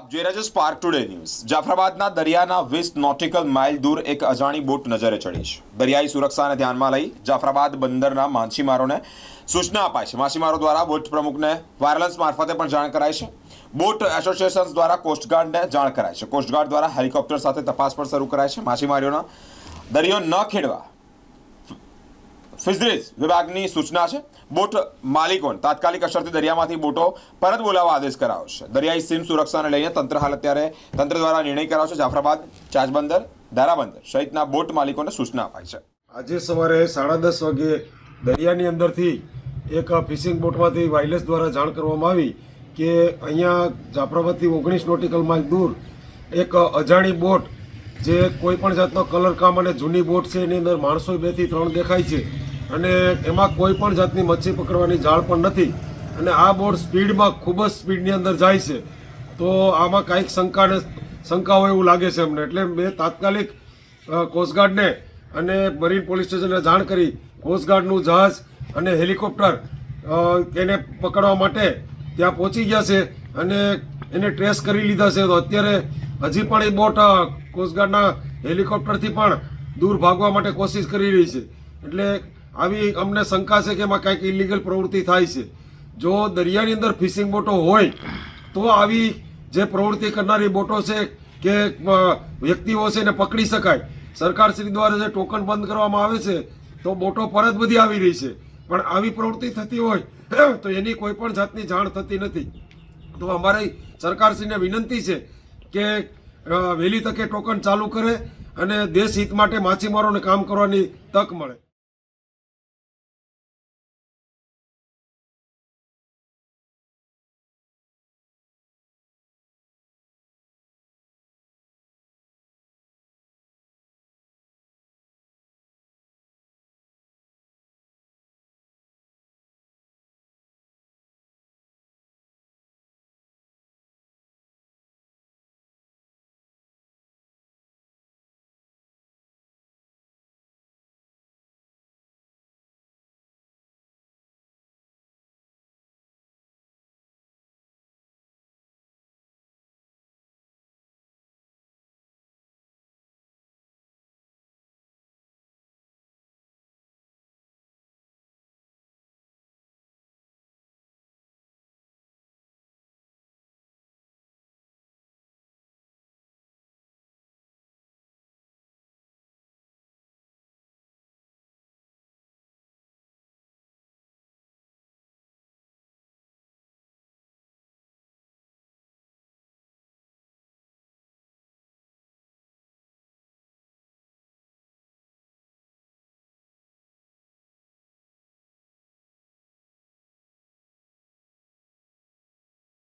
આપ જોઈ રહ્યા છો સ્પાર્ક ટુડે ન્યૂઝ જાફરાબાદના દરિયાના વીસ નોટિકલ માઇલ દૂર એક અજાણી બોટ નજરે ચડી છે. દરિયાઈ સુરક્ષાને ધ્યાનમાં લઈ જાફરાબાદ બંદરના માછીમારોને સૂચના અપાય છે. માછીમારો દ્વારા બોટ પ્રમુખને વાયરલેસ મારફતે પણ જાણ કરાય છે. બોટ એસોસિએશન દ્વારા કોસ્ટગાર્ડને જાણ કરાય છે. કોસ્ટગાર્ડ દ્વારા હેલિકોપ્ટર સાથે તપાસ પણ શરૂ કરાય છે. માછીમારીઓના દરિયો ન ખેડવા ફિશરીઝ વિભાગની સૂચના છે. બોટ માલિકોને તાત્કાલિક અસરથી દરિયામાંથી બોટો પરત બોલાવવા આદેશ કરાયો છે દરિયાઈ સીમ સુરક્ષાને લઈને તંત્ર હાલ અત્યારે તંત્ર દ્વારા નિર્ણય કરાયો છે જાફરાબાદ, ચાજબંદર દારાબંદર સહિતના બોટ માલિકોને સૂચના અપાઈ છે. આજે સવારે સાડા દસ વાગે દરિયાની અંદરથી એક ફિશિંગ બોટમાંથી વાયરલેસ દ્વારા જાણ કરવામાં આવી કે અહીંયા જાફરાબાદથી ઓગણીસ નોટિકલ માઇલ દૂર એક અજાણી બોટ, જે કોઈ પણ જાતનો કલર કામ અને જૂની બોટ છે, એની અંદર માણસો બેથી ત્રણ દેખાય છે. અને એમાં કોઈ પણ જાતની મચ્છી પકડવાની જાળ પણ નથી. અને આ બોટ સ્પીડમાં ખૂબ જ સ્પીડની અંદર જાય છે. તો આમાં કાંઈક શંકાને શંકા હોય એવું લાગે છે અમને. એટલે મેં તાત્કાલિક કોસ્ટગાર્ડને અને મરીન પોલીસ સ્ટેશનને જાણ કરી કોસ્ટગાર્ડનું જહાજ અને હેલિકોપ્ટર એને પકડવા માટે ત્યાં પહોંચી ગયા છે અને એને ટ્રેસ કરી લીધા છે. તો અત્યારે હજી પણ એ બોટ કોસ્ટગાર્ડના હેલિકોપ્ટરથી પણ દૂર ભાગવા માટે કોશિશ કરી રહી છે. એટલે આવી અમને શંકા છે કે એમાં કાંઈક ઇલીગલ પ્રવૃત્તિ થાય છે. જો દરિયાની અંદર ફિશિંગ બોટો હોય, તો આવી જે પ્રવૃત્તિ કરનારી બોટો છે કે વ્યક્તિઓ છે એને પકડી શકાય. સરકારશ્રી દ્વારા જે ટોકન બંધ કરવામાં આવે છે, તો બોટો પરત બધી આવી રહી છે. પણ આવી પ્રવૃત્તિ થતી હોય, તો એની કોઈ પણ જાતની જાણ થતી નથી. તો અમારી સરકારશ્રીને વિનંતી છે કે વહેલી તકે ટોકન ચાલુ કરે અને દેશ હિત માટે માછીમારોને કામ કરવાની તક મળે.